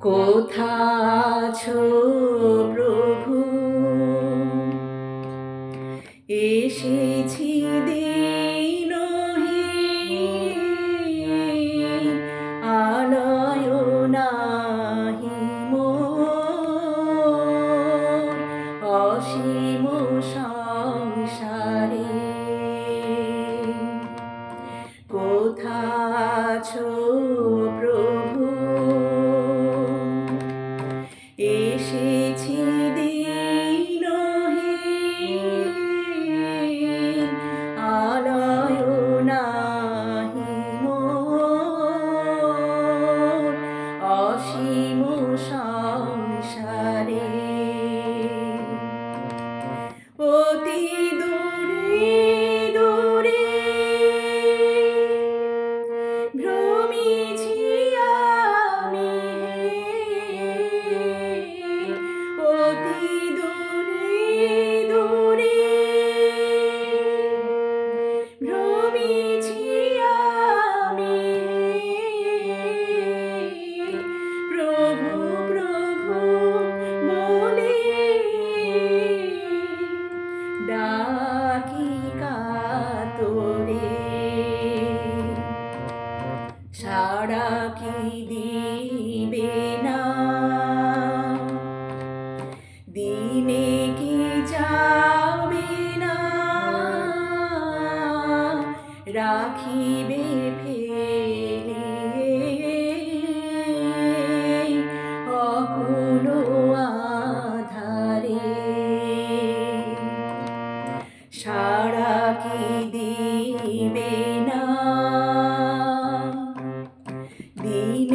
কোথা আছো? কোথা ছো। সারা কি দিবে?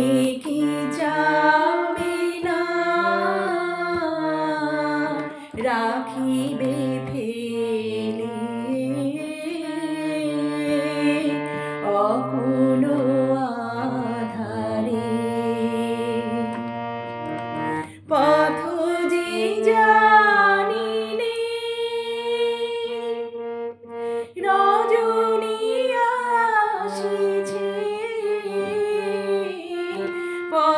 speaking.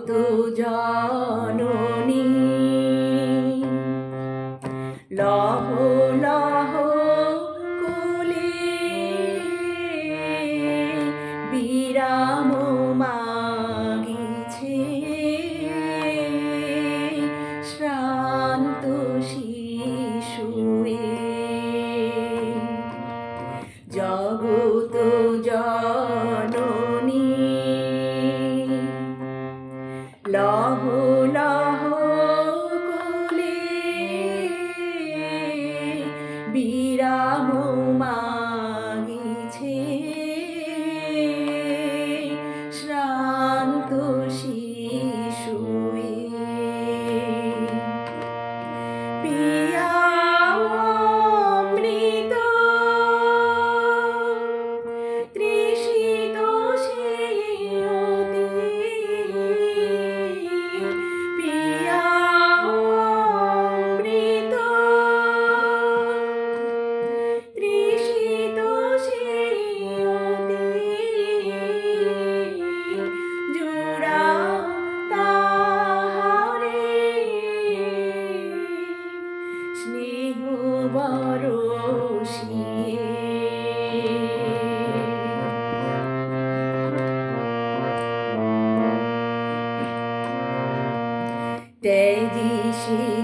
তো জননী। Nahu, Nahu. she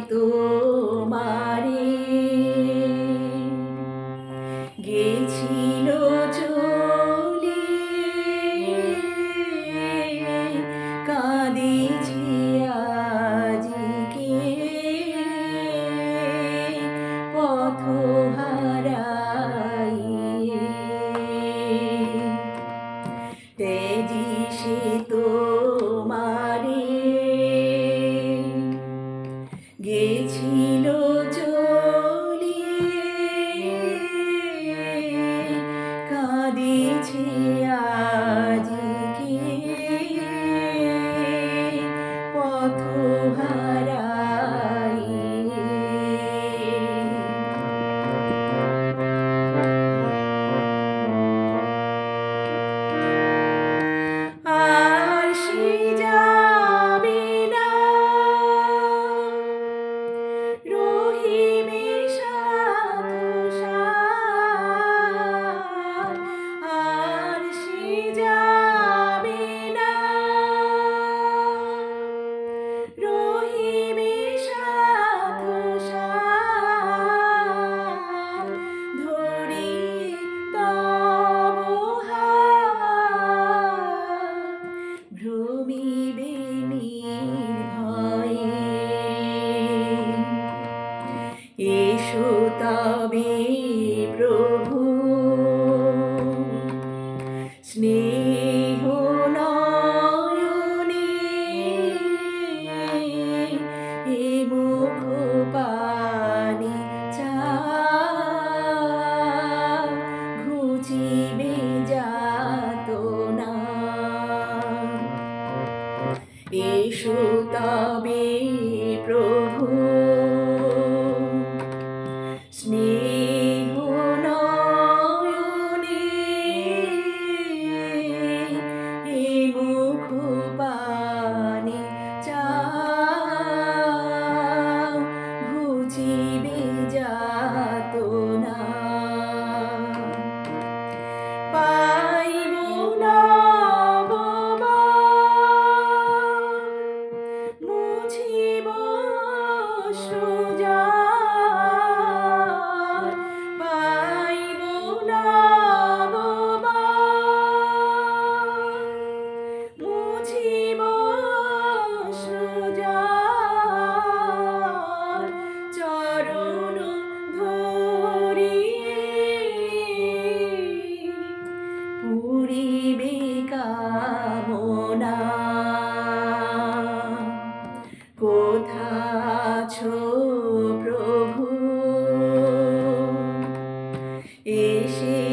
ছিল কেশতাবে me. Ishi.